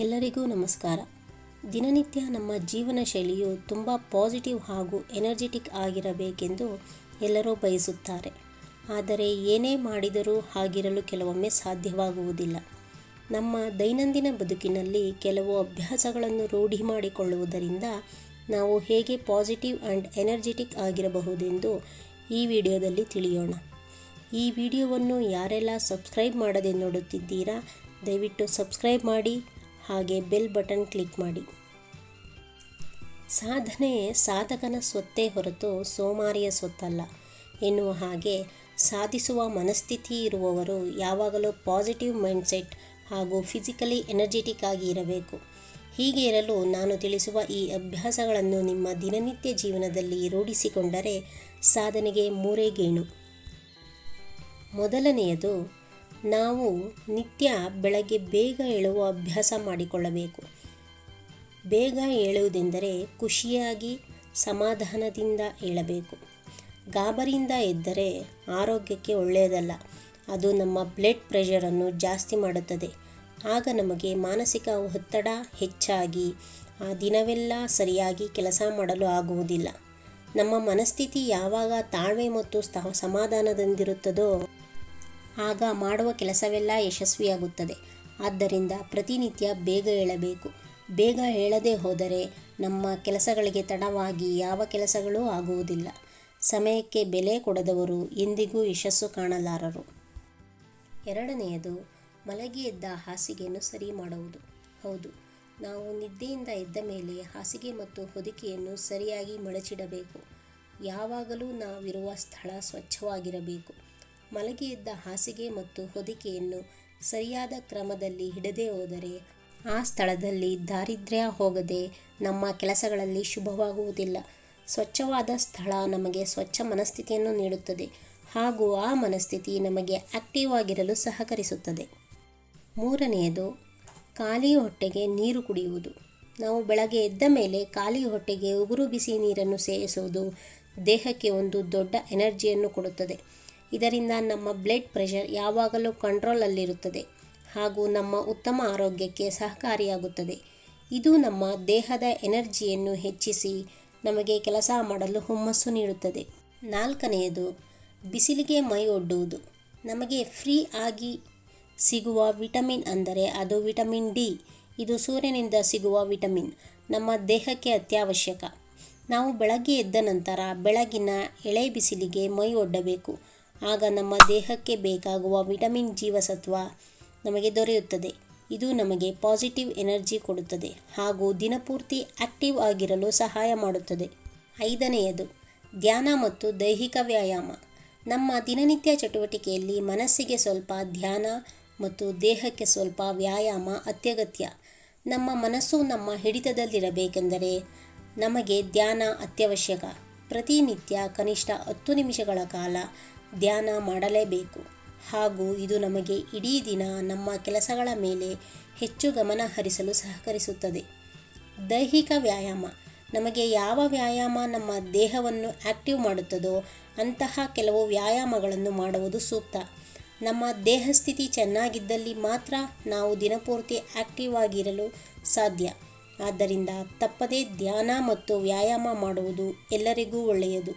ಎಲ್ಲರಿಗೂ ನಮಸ್ಕಾರ. ದಿನನಿತ್ಯ ನಮ್ಮ ಜೀವನ ಶೈಲಿಯು ತುಂಬ ಪಾಸಿಟಿವ್ ಹಾಗೂ ಎನರ್ಜೆಟಿಕ್ ಆಗಿರಬೇಕೆಂದು ಎಲ್ಲರೂ ಬಯಸುತ್ತಾರೆ. ಆದರೆ ಏನೇ ಮಾಡಿದರೂ ಹಾಗಿರಲು ಕೆಲವೊಮ್ಮೆ ಸಾಧ್ಯವಾಗುವುದಿಲ್ಲ. ನಮ್ಮ ದೈನಂದಿನ ಬದುಕಿನಲ್ಲಿ ಕೆಲವು ಅಭ್ಯಾಸಗಳನ್ನು ರೂಢಿ ಮಾಡಿಕೊಳ್ಳುವುದರಿಂದ ನಾವು ಹೇಗೆ ಪಾಸಿಟಿವ್ ಆ್ಯಂಡ್ ಎನರ್ಜೆಟಿಕ್ ಆಗಿರಬಹುದೆಂದು ಈ ವಿಡಿಯೋದಲ್ಲಿ ತಿಳಿಯೋಣ. ಈ ವಿಡಿಯೋವನ್ನು ಯಾರೆಲ್ಲ ಸಬ್ಸ್ಕ್ರೈಬ್ ಮಾಡದೆ ನೋಡುತ್ತಿದ್ದೀರಾ, ದಯವಿಟ್ಟು ಸಬ್ಸ್ಕ್ರೈಬ್ ಮಾಡಿ ಹಾಗೆ ಬೆಲ್ ಬಟನ್ ಕ್ಲಿಕ್ ಮಾಡಿ. ಸಾಧನೆ ಸಾಧಕನ ಸ್ವತ್ತೇ ಹೊರತು ಸೋಮಾರಿಯ ಸ್ವತ್ತಲ್ಲ. ಎನ್ನುವ ಹಾಗೆ ಸಾಧಿಸುವ ಮನಸ್ಥಿತಿ ಇರುವವರು ಯಾವಾಗಲೂ ಪಾಸಿಟಿವ್ ಮೈಂಡ್ಸೆಟ್ ಹಾಗೂ ಫಿಸಿಕಲಿ ಎನರ್ಜೆಟಿಕ್ ಆಗಿ ಇರಬೇಕು. ಹೀಗೆ ಇರಲು ನಾನು ತಿಳಿಸುವ ಈ ಅಭ್ಯಾಸಗಳನ್ನು ನಿಮ್ಮ ದಿನನಿತ್ಯ ಜೀವನದಲ್ಲಿ ರೂಢಿಸಿಕೊಂಡರೆ ಸಾಧನೆಗೆ ಮೂರೇ ಗೇಣು. ಮೊದಲನೆಯದು ನಾವು ನಿತ್ಯ ಬೆಳಗ್ಗೆ ಬೇಗ ಏಳುವ ಅಭ್ಯಾಸ ಮಾಡಿಕೊಳ್ಳಬೇಕು. ಬೇಗ ಏಳುವುದೆಂದರೆ ಖುಷಿಯಾಗಿ ಸಮಾಧಾನದಿಂದ ಏಳಬೇಕು. ಗಾಬರಿಯಿಂದ ಎದ್ದರೆ ಆರೋಗ್ಯಕ್ಕೆ ಒಳ್ಳೆಯದಲ್ಲ. ಅದು ನಮ್ಮ ಬ್ಲಡ್ ಪ್ರೆಷರನ್ನು ಜಾಸ್ತಿ ಮಾಡುತ್ತದೆ. ಆಗ ನಮಗೆ ಮಾನಸಿಕ ಒತ್ತಡ ಹೆಚ್ಚಾಗಿ, ಆ ದಿನವೆಲ್ಲ ಸರಿಯಾಗಿ ಕೆಲಸ ಮಾಡಲು ಆಗುವುದಿಲ್ಲ. ನಮ್ಮ ಮನಸ್ಥಿತಿ ಯಾವಾಗ ತಾಳ್ಮೆ ಮತ್ತು ಸಮಾಧಾನದಿಂದಿರುತ್ತದೋ ಆಗ ಮಾಡುವ ಕೆಲಸವೆಲ್ಲ ಯಶಸ್ವಿಯಾಗುತ್ತದೆ. ಆದ್ದರಿಂದ ಪ್ರತಿನಿತ್ಯ ಬೇಗ ಏಳಬೇಕು. ಬೇಗ ಹೇಳದೇ ಹೋದರೆ ನಮ್ಮ ಕೆಲಸಗಳಿಗೆ ತಡವಾಗಿ ಯಾವ ಕೆಲಸಗಳೂ ಆಗುವುದಿಲ್ಲ. ಸಮಯಕ್ಕೆ ಬೆಲೆ ಕೊಡದವರು ಎಂದಿಗೂ ಯಶಸ್ಸು ಕಾಣಲಾರರು. ಎರಡನೆಯದು, ಮಲಗಿ ಎದ್ದ ಹಾಸಿಗೆಯನ್ನು ಸರಿ ಮಾಡುವುದು. ಹೌದು, ನಾವು ನಿದ್ದೆಯಿಂದ ಎದ್ದ ಮೇಲೆ ಹಾಸಿಗೆ ಮತ್ತು ಹೊದಿಕೆಯನ್ನು ಸರಿಯಾಗಿ ಮಡಚಿಡಬೇಕು. ಯಾವಾಗಲೂ ನಾವಿರುವ ಸ್ಥಳ ಸ್ವಚ್ಛವಾಗಿರಬೇಕು. ಮಲಗಿ ಎದ್ದ ಹಾಸಿಗೆ ಮತ್ತು ಹೊದಿಕೆಯನ್ನು ಸರಿಯಾದ ಕ್ರಮದಲ್ಲಿ ಹಿಡದೆ ಹೋದರೆ ಆ ಸ್ಥಳದಲ್ಲಿ ದಾರಿದ್ರ್ಯ ಹೋಗದೆ ನಮ್ಮ ಕೆಲಸಗಳಲ್ಲಿ ಶುಭವಾಗುವುದಿಲ್ಲ. ಸ್ವಚ್ಛವಾದ ಸ್ಥಳ ನಮಗೆ ಸ್ವಚ್ಛ ಮನಸ್ಥಿತಿಯನ್ನು ನೀಡುತ್ತದೆ ಹಾಗೂ ಆ ಮನಸ್ಥಿತಿ ನಮಗೆ ಆಕ್ಟಿವ್ ಆಗಿರಲು ಸಹಕರಿಸುತ್ತದೆ. ಮೂರನೆಯದು, ಖಾಲಿ ಹೊಟ್ಟೆಗೆ ನೀರು ಕುಡಿಯುವುದು. ನಾವು ಬೆಳಗ್ಗೆ ಎದ್ದ ಮೇಲೆ ಖಾಲಿ ಹೊಟ್ಟೆಗೆ ಉಗುರು ಬಿಸಿ ನೀರನ್ನು ಸೇವಿಸುವುದು ದೇಹಕ್ಕೆ ಒಂದು ದೊಡ್ಡ ಎನರ್ಜಿಯನ್ನು ಕೊಡುತ್ತದೆ. ಇದರಿಂದ ನಮ್ಮ ಬ್ಲಡ್ ಪ್ರೆಷರ್ ಯಾವಾಗಲೂ ಕಂಟ್ರೋಲಲ್ಲಿರುತ್ತದೆ ಹಾಗೂ ನಮ್ಮ ಉತ್ತಮ ಆರೋಗ್ಯಕ್ಕೆ ಸಹಕಾರಿಯಾಗುತ್ತದೆ. ಇದು ನಮ್ಮ ದೇಹದ ಎನರ್ಜಿಯನ್ನು ಹೆಚ್ಚಿಸಿ ನಮಗೆ ಕೆಲಸ ಮಾಡಲು ಹುಮ್ಮಸ್ಸು ನೀಡುತ್ತದೆ. ನಾಲ್ಕನೆಯದು, ಬಿಸಿಲಿಗೆ ಮೈ ಒಡ್ಡುವುದು. ನಮಗೆ ಫ್ರೀ ಆಗಿ ಸಿಗುವ ವಿಟಮಿನ್ ಅಂದರೆ ಅದು ವಿಟಮಿನ್ ಡಿ. ಇದು ಸೂರ್ಯನಿಂದ ಸಿಗುವ ವಿಟಮಿನ್. ನಮ್ಮ ದೇಹಕ್ಕೆ ಅತ್ಯವಶ್ಯಕ. ನಾವು ಬೆಳಗ್ಗೆ ಎದ್ದ ನಂತರ ಬೆಳಗಿನ ಎಳೆ ಬಿಸಿಲಿಗೆ ಮೈ ಒಡ್ಡಬೇಕು. ಆಗ ನಮ್ಮ ದೇಹಕ್ಕೆ ಬೇಕಾಗುವ ವಿಟಮಿನ್ ಜೀವಸತ್ವ ನಮಗೆ ದೊರೆಯುತ್ತದೆ. ಇದು ನಮಗೆ ಪಾಸಿಟಿವ್ ಎನರ್ಜಿ ಕೊಡುತ್ತದೆ ಹಾಗೂ ದಿನಪೂರ್ತಿ ಆಕ್ಟಿವ್ ಆಗಿರಲು ಸಹಾಯ ಮಾಡುತ್ತದೆ. ಐದನೆಯದು, ಧ್ಯಾನ ಮತ್ತು ದೈಹಿಕ ವ್ಯಾಯಾಮ. ನಮ್ಮ ದಿನನಿತ್ಯ ಚಟುವಟಿಕೆಯಲ್ಲಿ ಮನಸ್ಸಿಗೆ ಸ್ವಲ್ಪ ಧ್ಯಾನ ಮತ್ತು ದೇಹಕ್ಕೆ ಸ್ವಲ್ಪ ವ್ಯಾಯಾಮ ಅತ್ಯಗತ್ಯ. ನಮ್ಮ ಮನಸ್ಸು ನಮ್ಮ ಹಿಡಿತದಲ್ಲಿರಬೇಕೆಂದರೆ ನಮಗೆ ಧ್ಯಾನ ಅತ್ಯವಶ್ಯಕ. ಪ್ರತಿನಿತ್ಯ ಕನಿಷ್ಠ ಹತ್ತು ನಿಮಿಷಗಳ ಕಾಲ ಧ್ಯಾನ ಮಾಡಲೇಬೇಕು. ಹಾಗೂ ಇದು ನಮಗೆ ಇಡೀ ದಿನ ನಮ್ಮ ಕೆಲಸಗಳ ಮೇಲೆ ಹೆಚ್ಚು ಗಮನ ಹರಿಸಲು ಸಹಕರಿಸುತ್ತದೆ. ದೈಹಿಕ ವ್ಯಾಯಾಮ. ನಮಗೆ ಯಾವ ವ್ಯಾಯಾಮ ನಮ್ಮ ದೇಹವನ್ನು ಆಕ್ಟಿವ್ ಮಾಡುತ್ತದೋ ಅಂತಹ ಕೆಲವು ವ್ಯಾಯಾಮಗಳನ್ನು ಮಾಡುವುದು ಸೂಕ್ತ. ನಮ್ಮ ದೇಹ ಸ್ಥಿತಿ ಚೆನ್ನಾಗಿದ್ದಲ್ಲಿ ಮಾತ್ರ ನಾವು ದಿನಪೂರ್ತಿ ಆಕ್ಟಿವ್ ಆಗಿರಲು ಸಾಧ್ಯ. ಆದ್ದರಿಂದ ತಪ್ಪದೇ ಧ್ಯಾನ ಮತ್ತು ವ್ಯಾಯಾಮ ಮಾಡುವುದು ಎಲ್ಲರಿಗೂ ಒಳ್ಳೆಯದು.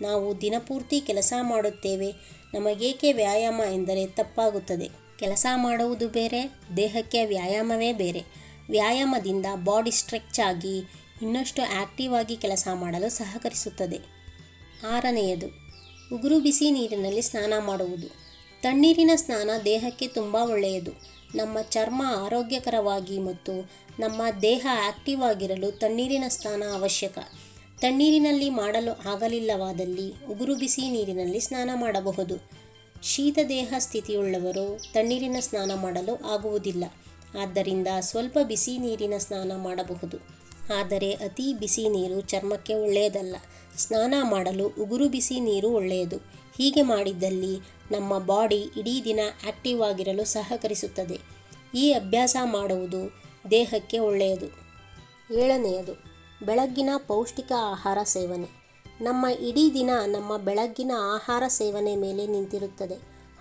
ನಾವು ದಿನಪೂರ್ತಿ ಕೆಲಸ ಮಾಡುತ್ತೇವೆ, ನಮಗೇಕೆ ವ್ಯಾಯಾಮ ಎಂದರೆ ತಪ್ಪಾಗುತ್ತದೆ. ಕೆಲಸ ಮಾಡುವುದು ಬೇರೆ, ದೇಹಕ್ಕೆ ವ್ಯಾಯಾಮವೇ ಬೇರೆ. ವ್ಯಾಯಾಮದಿಂದ ಬಾಡಿ ಸ್ಟ್ರೆಚ್ ಆಗಿ ಇನ್ನಷ್ಟು ಆಕ್ಟಿವ್ ಆಗಿ ಕೆಲಸ ಮಾಡಲು ಸಹಕರಿಸುತ್ತದೆ. ಆರನೆಯದು, ಉಗುರು ಬಿಸಿ ನೀರಿನಲ್ಲಿ ಸ್ನಾನ ಮಾಡುವುದು. ತಣ್ಣೀರಿನ ಸ್ನಾನ ದೇಹಕ್ಕೆ ತುಂಬ ಒಳ್ಳೆಯದು. ನಮ್ಮ ಚರ್ಮ ಆರೋಗ್ಯಕರವಾಗಿ ಮತ್ತು ನಮ್ಮ ದೇಹ ಆಕ್ಟಿವ್ ಆಗಿರಲು ತಣ್ಣೀರಿನ ಸ್ನಾನ ಅವಶ್ಯಕ. ತಣ್ಣೀರಿನಲ್ಲಿ ಮಾಡಲು ಆಗಲಿಲ್ಲವಾದಲ್ಲಿ ಉಗುರು ಬಿಸಿ ನೀರಿನಲ್ಲಿ ಸ್ನಾನ ಮಾಡಬಹುದು. ಶೀತ ದೇಹ ಸ್ಥಿತಿಯುಳ್ಳವರು ತಣ್ಣೀರಿನ ಸ್ನಾನ ಮಾಡಲು ಆಗುವುದಿಲ್ಲ. ಆದ್ದರಿಂದ ಸ್ವಲ್ಪ ಬಿಸಿ ನೀರಿನ ಸ್ನಾನ ಮಾಡಬಹುದು. ಆದರೆ ಅತಿ ಬಿಸಿ ನೀರು ಚರ್ಮಕ್ಕೆ ಒಳ್ಳೆಯದಲ್ಲ. ಸ್ನಾನ ಮಾಡಲು ಉಗುರು ಬಿಸಿ ನೀರು ಒಳ್ಳೆಯದು. ಹೀಗೆ ಮಾಡಿದ್ದಲ್ಲಿ ನಮ್ಮ ಬಾಡಿ ಇಡೀ ದಿನ ಆಕ್ಟಿವ್ ಆಗಿರಲು ಸಹಕರಿಸುತ್ತದೆ. ಈ ಅಭ್ಯಾಸ ಮಾಡುವುದು ದೇಹಕ್ಕೆ ಒಳ್ಳೆಯದು. ಏಳನೆಯದು, ಬೆಳಗ್ಗಿನ ಪೌಷ್ಟಿಕ ಆಹಾರ ಸೇವನೆ. ನಮ್ಮ ಇಡೀ ದಿನ ನಮ್ಮ ಬೆಳಗ್ಗಿನ ಆಹಾರ ಸೇವನೆ ಮೇಲೆ ನಿಂತಿರುತ್ತದೆ.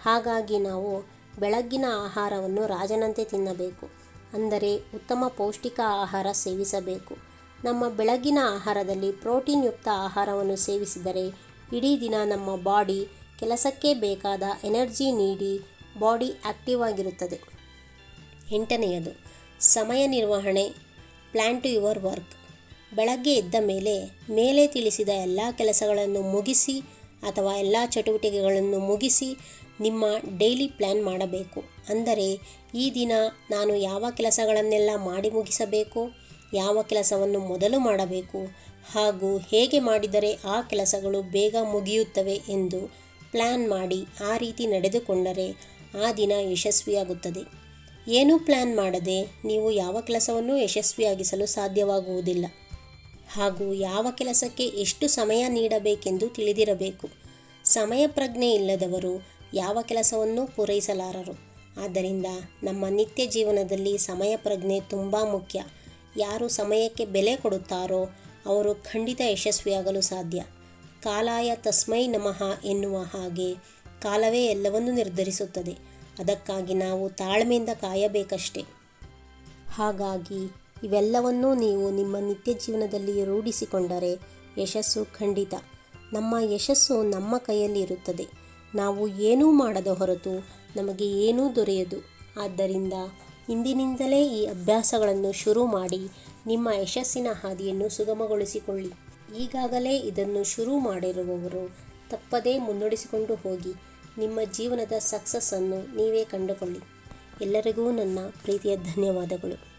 ಹಾಗಾಗಿ ನಾವು ಬೆಳಗ್ಗಿನ ಆಹಾರವನ್ನು ರಾಜನಂತೆ ತಿನ್ನಬೇಕು. ಅಂದರೆ ಉತ್ತಮ ಪೌಷ್ಟಿಕ ಆಹಾರ ಸೇವಿಸಬೇಕು. ನಮ್ಮ ಬೆಳಗಿನ ಆಹಾರದಲ್ಲಿ ಪ್ರೋಟೀನ್ ಯುಕ್ತ ಆಹಾರವನ್ನು ಸೇವಿಸಿದರೆ ಇಡೀ ದಿನ ನಮ್ಮ ಬಾಡಿ ಕೆಲಸಕ್ಕೆ ಬೇಕಾದ ಎನರ್ಜಿ ನೀಡಿ ಬಾಡಿ ಆಕ್ಟಿವ್ ಆಗಿರುತ್ತದೆ. ಎಂಟನೆಯದು, ಸಮಯ ನಿರ್ವಹಣೆ ಪ್ಲ್ಯಾನ್ ಟು ಯುವರ್ ವರ್ಕ್ ಬೆಳಗ್ಗೆ ಎದ್ದ ಮೇಲೆ ಮೇಲೆ ತಿಳಿಸಿದ ಎಲ್ಲ ಕೆಲಸಗಳನ್ನು ಮುಗಿಸಿ ಅಥವಾ ಎಲ್ಲ ಚಟುವಟಿಕೆಗಳನ್ನು ಮುಗಿಸಿ ನಿಮ್ಮ ಡೈಲಿ ಪ್ಲ್ಯಾನ್ ಮಾಡಬೇಕು. ಅಂದರೆ ಈ ದಿನ ನಾನು ಯಾವ ಕೆಲಸಗಳನ್ನೆಲ್ಲ ಮಾಡಿ ಮುಗಿಸಬೇಕು, ಯಾವ ಕೆಲಸವನ್ನು ಮೊದಲು ಮಾಡಬೇಕು ಹಾಗೂ ಹೇಗೆ ಮಾಡಿದರೆ ಆ ಕೆಲಸಗಳು ಬೇಗ ಮುಗಿಯುತ್ತವೆ ಎಂದು ಪ್ಲ್ಯಾನ್ ಮಾಡಿ ಆ ರೀತಿ ನಡೆದುಕೊಂಡರೆ ಆ ದಿನ ಯಶಸ್ವಿಯಾಗುತ್ತದೆ. ಏನೂ ಪ್ಲ್ಯಾನ್ ಮಾಡದೆ ನೀವು ಯಾವ ಕೆಲಸವನ್ನು ಯಶಸ್ವಿಯಾಗಿಸಲು ಸಾಧ್ಯವಾಗುವುದಿಲ್ಲ. ಹಾಗೂ ಯಾವ ಕೆಲಸಕ್ಕೆ ಎಷ್ಟು ಸಮಯ ನೀಡಬೇಕೆಂದು ತಿಳಿದಿರಬೇಕು. ಸಮಯ ಪ್ರಜ್ಞೆ ಇಲ್ಲದವರು ಯಾವ ಕೆಲಸವನ್ನು ಪೂರೈಸಲಾರರು. ಆದ್ದರಿಂದ ನಮ್ಮ ನಿತ್ಯ ಜೀವನದಲ್ಲಿ ಸಮಯ ಪ್ರಜ್ಞೆ ತುಂಬ ಮುಖ್ಯ. ಯಾರು ಸಮಯಕ್ಕೆ ಬೆಲೆ ಕೊಡುತ್ತಾರೋ ಅವರು ಖಂಡಿತ ಯಶಸ್ವಿಯಾಗಲು ಸಾಧ್ಯ. ಕಾಲಾಯ ತಸ್ಮೈ ನಮಃ ಎನ್ನುವ ಹಾಗೆ ಕಾಲವೇ ಎಲ್ಲವನ್ನೂ ನಿರ್ಧರಿಸುತ್ತದೆ. ಅದಕ್ಕಾಗಿ ನಾವು ತಾಳ್ಮೆಯಿಂದ ಕಾಯಬೇಕಷ್ಟೆ. ಹಾಗಾಗಿ ಇವೆಲ್ಲವನ್ನೂ ನೀವು ನಿಮ್ಮ ನಿತ್ಯ ಜೀವನದಲ್ಲಿ ರೂಢಿಸಿಕೊಂಡರೆ ಯಶಸ್ಸು ಖಂಡಿತ. ನಮ್ಮ ಯಶಸ್ಸು ನಮ್ಮ ಕೈಯಲ್ಲಿ ಇರುತ್ತದೆ. ನಾವು ಏನೂ ಮಾಡದ ಹೊರತು ನಮಗೆ ಏನೂ ದೊರೆಯದು. ಆದ್ದರಿಂದ ಇಂದಿನಿಂದಲೇ ಈ ಅಭ್ಯಾಸಗಳನ್ನು ಶುರು ಮಾಡಿ ನಿಮ್ಮ ಯಶಸ್ಸಿನ ಹಾದಿಯನ್ನು ಸುಗಮಗೊಳಿಸಿಕೊಳ್ಳಿ. ಈಗಾಗಲೇ ಇದನ್ನು ಶುರು ಮಾಡಿರುವವರು ತಪ್ಪದೇ ಮುನ್ನಡೆಸಿಕೊಂಡು ಹೋಗಿ ನಿಮ್ಮ ಜೀವನದ ಸಕ್ಸಸ್ಸನ್ನು ನೀವೇ ಕಂಡುಕೊಳ್ಳಿ. ಎಲ್ಲರಿಗೂ ನನ್ನ ಪ್ರೀತಿಯ ಧನ್ಯವಾದಗಳು.